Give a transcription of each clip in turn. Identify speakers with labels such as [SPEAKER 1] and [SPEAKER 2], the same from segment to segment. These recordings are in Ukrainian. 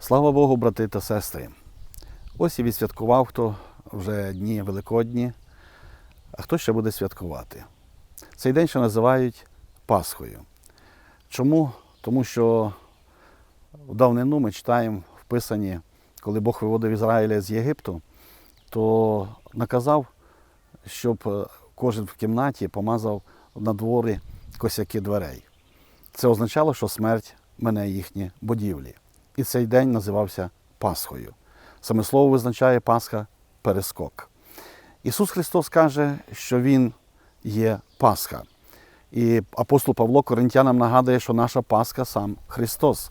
[SPEAKER 1] Слава Богу, брати та сестри. Ось і відсвяткував хто вже дні Великодні, а хто ще буде святкувати. Цей день ще називають Пасхою. Чому? Тому що в давнину ми читаємо в Писанні, коли Бог виводив Ізраїля з Єгипту, то наказав, щоб е, кожен в кімнаті помазав на дворі косяки дверей. Це означало, що смерть мене їхні будівлі. І цей день називався Пасхою. Саме слово визначає Пасха перескок. Ісус Христос каже, що Він є Пасха. І апостол Павло Коринтянам нагадує, що наша Пасха сам Христос.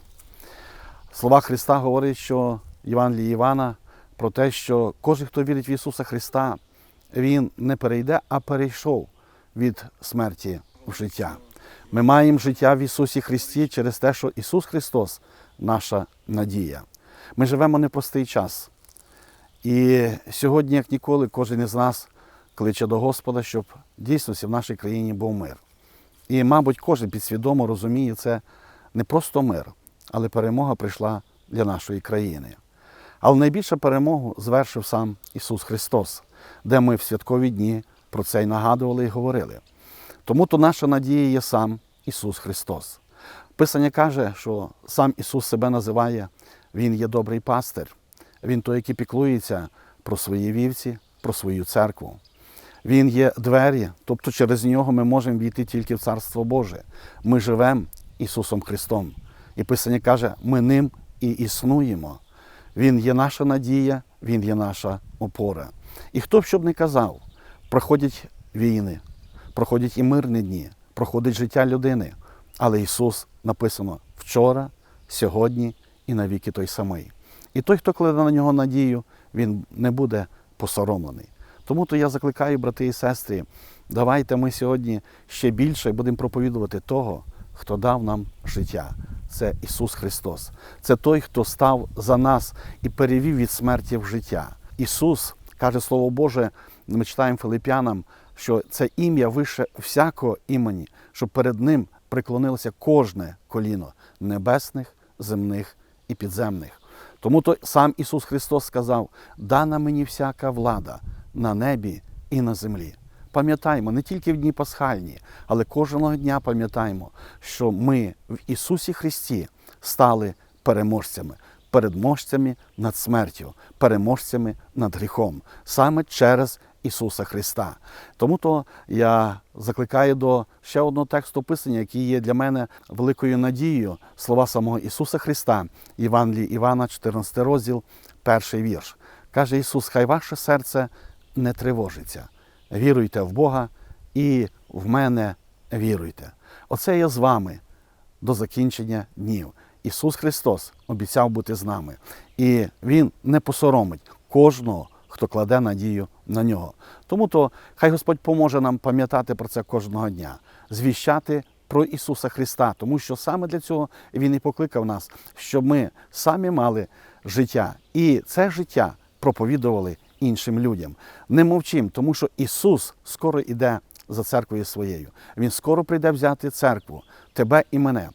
[SPEAKER 1] Слова Христа говорять, що Євангелії Івана про те, що кожен, хто вірить в Ісуса Христа, Він не перейде, а перейшов від смерті в життя. Ми маємо життя в Ісусі Христі через те, що Ісус Христос наша надія. Ми живемо непростий час. І сьогодні, як ніколи, кожен із нас кличе до Господа, щоб дійсно в нашій країні був мир. І, мабуть, кожен підсвідомо розуміє це не просто мир, але перемога прийшла для нашої країни. Але найбільшу перемогу звершив сам Ісус Христос, де ми в святкові дні про це й нагадували і говорили. Тому то наша надія є сам Ісус Христос. Писання каже, що сам Ісус себе називає, Він є добрий пастир, Він той, який піклується про свої вівці, про свою церкву. Він є двері, тобто через нього ми можемо війти тільки в Царство Боже. Ми живемо Ісусом Христом. І Писання каже, ми ним і існуємо. Він є наша надія, Він є наша опора. І хто б що б не казав, проходять війни, проходять і мирні дні, проходить життя людини. Але Ісус написано вчора, сьогодні і навіки той самий. І той, хто кладе на нього надію, він не буде посоромлений. Тому то я закликаю, брати і сестри, давайте ми сьогодні ще більше будемо проповідувати того, хто дав нам життя. Це Ісус Христос. Це той, хто став за нас і перевів від смерті в життя. Ісус каже Слово Боже, ми читаємо Филип'янам, що це ім'я вище всякого імені, щоб перед Ним приклонилося кожне коліно небесних, земних і підземних. Тому то сам Ісус Христос сказав: дана мені всяка влада на небі і на землі. Пам'ятаємо, не тільки в дні пасхальні, але кожного дня пам'ятаємо, що ми в Ісусі Христі стали переможцями, переможцями над смертю, переможцями над гріхом, саме через Ісуса Христа. Тому то я закликаю до ще одного тексту Писання, який є для мене великою надією, слова самого Ісуса Христа, Євангелії Івана, 14 розділ, перший вірш. Каже Ісус, хай ваше серце не тривожиться. Віруйте в Бога і в мене віруйте. Оце я з вами до закінчення днів. Ісус Христос обіцяв бути з нами, і Він не посоромить кожного, хто кладе надію на нього. Тому то хай Господь поможе нам пам'ятати про це кожного дня, звіщати про Ісуса Христа, тому що саме для цього Він і покликав нас, щоб ми самі мали життя, і це життя проповідували іншим людям. Не мовчим, тому що Ісус скоро йде за церквою своєю. Він скоро прийде взяти церкву, тебе і мене.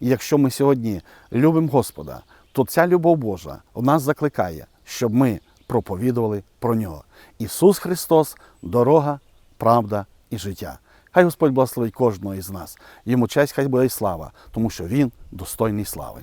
[SPEAKER 1] І якщо ми сьогодні любимо Господа, то ця любов Божа в нас закликає, щоб ми проповідували про нього. Ісус Христос дорога, правда і життя. Хай Господь благословить кожного із нас. Йому честь, хай буде і слава, тому що Він достойний слави.